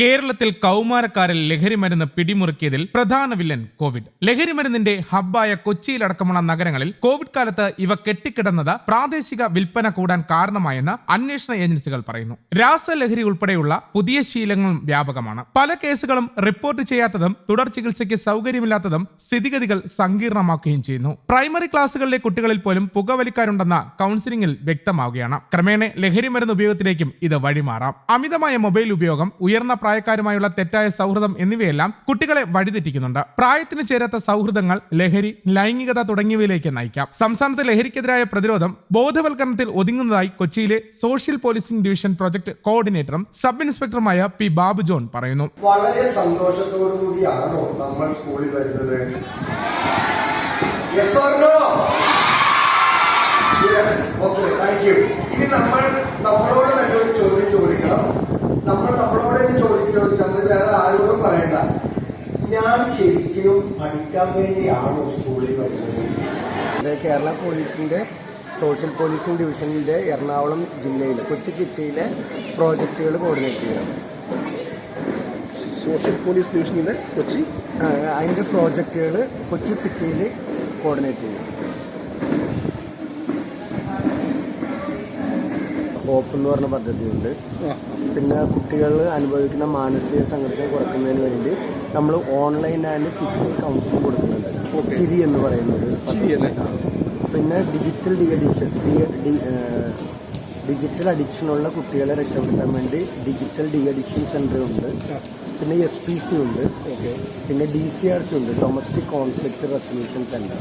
കേരളത്തിൽ കൗമാരക്കാരിൽ ലഹരിമരുന്ന് പിടിമുറുക്കിയതിൽ പ്രധാന വില്ലൻ കോവിഡ്. ലഹരിമരുന്നിന്റെ ഹബ്ബായ കൊച്ചിയിലടക്കമുള്ള നഗരങ്ങളിൽ കോവിഡ് കാലത്ത് ഇവ കെട്ടിക്കിടന്നത് പ്രാദേശിക വിൽപ്പന കൂടാൻ കാരണമായെന്ന് അന്വേഷണ ഏജൻസികൾ പറയുന്നു. രാസലഹരി ഉൾപ്പെടെയുള്ള പുതിയ ശീലങ്ങളും വ്യാപകമാണ്. പല കേസുകളും റിപ്പോർട്ട് ചെയ്യാത്തതും തുടർ ചികിത്സയ്ക്ക് സൗകര്യമില്ലാത്തതും സ്ഥിതിഗതികൾ സങ്കീർണമാക്കുകയും ചെയ്യുന്നു. പ്രൈമറി ക്ലാസുകളിലെ കുട്ടികളിൽ പോലും പുകവലിക്കാരുണ്ടെന്ന കൗൺസിലിംഗിൽ വ്യക്തമാവുകയാണ്. ക്രമേണ ലഹരിമരുന്ന് ഉപയോഗത്തിലേക്കും ഇത് വഴിമാറാം. അമിതമായ മൊബൈൽ ഉപയോഗം ഉയർന്ന പ്രായക്കാരുമായുള്ള തെറ്റായ സൗഹൃദം എന്നിവയെല്ലാം കുട്ടികളെ വഴിതെറ്റിക്കുന്നുണ്ട്. പ്രായത്തിന് ചേരാത്ത സൗഹൃദങ്ങൾ ലഹരി ലൈംഗികത തുടങ്ങിയവയിലേക്ക് നയിക്കാം. സംസ്ഥാനത്ത് ലഹരിക്കെതിരായ പ്രതിരോധം ബോധവൽക്കരണത്തിൽ ഒതുങ്ങുന്നതായി കൊച്ചിയിലെ സോഷ്യൽ പോലീസിംഗ് ഡിവിഷൻ പ്രൊജക്ട് കോർഡിനേറ്ററും സബ് ഇൻസ്പെക്ടറുമായ പി ബാബു ജോൺ പറയുന്നു. വളരെ സന്തോഷത്തോടു നമ്മൾ സ്കൂളിൽ വരുന്നത്? ഇനി നമ്മൾ നമ്മളോട് തന്നെ ഒരു ചോദ്യം ചോദിക്കണം. നമ്മൾ നമ്മളോട് തന്നെ ചോദ്യം ചോദിച്ചാൽ നമ്മൾ വേറെ ആരോടും പറയണ്ട ഞാൻ ശരിക്കും പഠിക്കാൻ വേണ്ടിയാണോ സ്കൂളിൽ വരുന്നത്? കേരള പോലീസിന്റെ സോഷ്യൽ പോലീസിംഗ് ഡിവിഷനിലെ എറണാകുളം ജില്ലയിലെ കൊച്ചി ചിറ്റിയിലെ പ്രോജക്റ്റുകൾ കോർഡിനേറ്റ് ചെയ്യണം. സോഷ്യൽ പോലീസ് ഡിവിഷനിലെ കൊച്ചി? അതിന്റെ അതിന്റെ പ്രോജക്റ്റുകൾ കൊച്ചി സിറ്റിയിൽ കോർഡിനേറ്റ് ചെയ്യണം. ഹോപ്പ് എന്ന് പറഞ്ഞ പദ്ധതിയുണ്ട്. പിന്നെ കുട്ടികൾ അനുഭവിക്കുന്ന മാനസിക സംഘർഷം കുറയ്ക്കുന്നതിന് വേണ്ടി നമ്മൾ ഓൺലൈൻ ആൻഡ് ഫിസിക്കൽ കൗൺസിലിംഗ് കൊടുക്കുന്നുണ്ട്. ചിരി എന്ന് പറയുന്നത്. പിന്നെ ഡിജിറ്റൽ ഡി അഡിക്ഷൻ ഡിജിറ്റൽ അഡിക്ഷനുള്ള കുട്ടികളെ രക്ഷപ്പെടുത്താൻ വേണ്ടി ഡിജിറ്റൽ ഡി അഡിക്ഷൻ സെന്ററുണ്ട് പിന്നെ എസ് പി സി ഉണ്ട്. പിന്നെ ഡി സി ആർ സി ഉണ്ട്. ഡൊമസ്റ്റിക് കോൺഫ്ലിക്ട് റെസൊല്യൂഷൻ സെന്റർ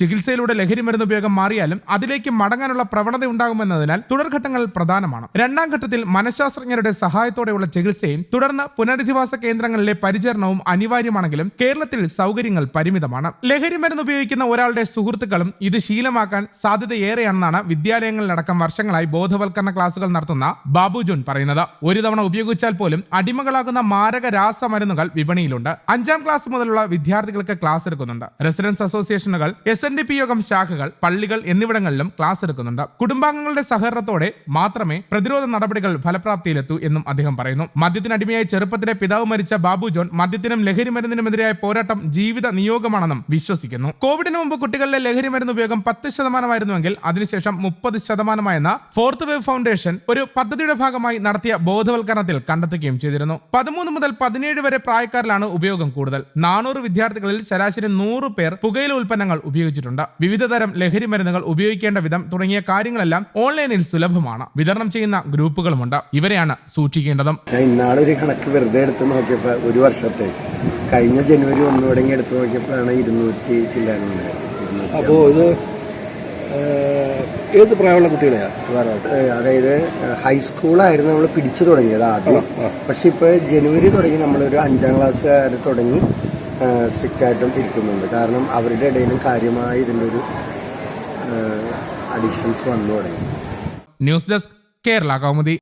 ചികിത്സയിലൂടെ ലഹരി മരുന്ന് ഉപയോഗം മാറിയാലും അതിലേക്ക് മടങ്ങാനുള്ള പ്രവണത ഉണ്ടാകുമെന്നതിനാൽ തുടർഘട്ടങ്ങൾ പ്രധാനമാണ്. രണ്ടാം ഘട്ടത്തിൽ മനഃശാസ്ത്രജ്ഞരുടെ സഹായത്തോടെയുള്ള ചികിത്സയും തുടർന്ന് പുനരധിവാസ കേന്ദ്രങ്ങളിലെ പരിചരണവും അനിവാര്യമാണെങ്കിലും കേരളത്തിൽ സൗകര്യങ്ങൾ പരിമിതമാണ്. ലഹരി മരുന്ന് ഉപയോഗിക്കുന്ന ഒരാളുടെ സുഹൃത്തുക്കളും ഇത് ശീലമാക്കാൻ സാധ്യതയേറെയാണെന്നാണ് വിദ്യാലയങ്ങളിലടക്കം വർഷങ്ങളായി ബോധവൽക്കരണ ക്ലാസുകൾ നടത്തുന്ന ബാബു ജോൺ പറയുന്നത്. ഒരു തവണ ഉപയോഗിച്ചാൽ പോലും അടിമകളാകുന്ന മാരക രാസമരുന്നുകൾ വിപണിയിലുണ്ട്. അഞ്ചാം ക്ലാസ് മുതലുള്ള വിദ്യാർത്ഥികൾക്ക് ക്ലാസ് എടുക്കുന്നുണ്ട്. റെസിഡൻസ് അസോസിയേഷനുകൾ എസ് എൻ ഡി പി യോഗം ശാഖകൾ പള്ളികൾ എന്നിവിടങ്ങളിലും ക്ലാസ് എടുക്കുന്നുണ്ട്. കുടുംബാംഗങ്ങളുടെ സഹകരണത്തോടെ മാത്രമേ പ്രതിരോധ നടപടികൾ ഫലപ്രാപ്തിയിലെത്തൂ എന്നും അദ്ദേഹം പറയുന്നു. മദ്യത്തിനടിമയായി ചെറുപ്പത്തിലെ പിതാവ് മരിച്ച ബാബു ജോൺ മദ്യത്തിനും ലഹരി മരുന്നിനുമെതിരായ പോരാട്ടം ജീവിത നിയോഗമാണെന്നും വിശ്വസിക്കുന്നു. കോവിഡിന് മുമ്പ് കുട്ടികളിലെ ലഹരി മരുന്ന് ഉപയോഗം പത്ത് ശതമാനമായിരുന്നുവെങ്കിൽ അതിനുശേഷം മുപ്പത് ശതമാനമായെന്ന ഫോർത്ത് വേവ് ഫൗണ്ടേഷൻ ഒരു പദ്ധതിയുടെ ഭാഗമായി നടത്തിയ ബോധവൽക്കരണത്തിൽ കണ്ടെത്തുകയും ചെയ്തിരുന്നു. പതിമൂന്ന് മുതൽ പതിനേഴ് വരെ പ്രായക്കാരിലാണ് ഉപയോഗം കൂടുതൽ. നാനൂറ് വിദ്യാർത്ഥികളിൽ ശരാശരി നൂറ് പേർ പുകയില ഉൽപ്പന്നങ്ങൾ ഉപയോഗിച്ചിട്ടുണ്ട്. വിവിധ തരം ലഹരി മരുന്നുകൾ ഉപയോഗിക്കേണ്ട വിധം തുടങ്ങിയ കാര്യങ്ങളെല്ലാം ഓൺലൈനിൽ സുലഭമാണ്. വിതരണം ചെയ്യുന്ന ഗ്രൂപ്പുകളുമുണ്ട്. ഇവരെയാണ് സൂക്ഷിക്കേണ്ടതും. ഞാൻ ഇന്നാളൊരു കണക്ക് വെറുതെ എടുത്ത് നോക്കിയപ്പോൾ ഒരു വർഷത്തെ. കഴിഞ്ഞ ജനുവരി ഒന്ന് തുടങ്ങി എടുത്ത് നോക്കിയപ്പോഴാണ് ഇരുന്നൂറ്റി ചില്ലാനുണ്ട് അപ്പോ ഇത് ഏത് പ്രായമുള്ള കുട്ടികളെയാണ് പ്രധാനമായിട്ട് അതായത് ഹൈസ്കൂളായിരുന്നു നമ്മൾ പിടിച്ചു തുടങ്ങിയത് ആദ്യം. പക്ഷെ ഇപ്പൊ ജനുവരി തുടങ്ങി നമ്മളൊരു അഞ്ചാം ക്ലാസ് വരെ തുടങ്ങി സ്ട്രിക്റ്റ് ആയിട്ടും ഇരിക്കുന്നുണ്ട്. കാരണം അവരുടെ ഇടയിലും കാര്യമായി ഇതിന്റെ ഒരു അഡിക്ഷൻസ് വന്നു തുടങ്ങി. News desk Kerala Kaumudi.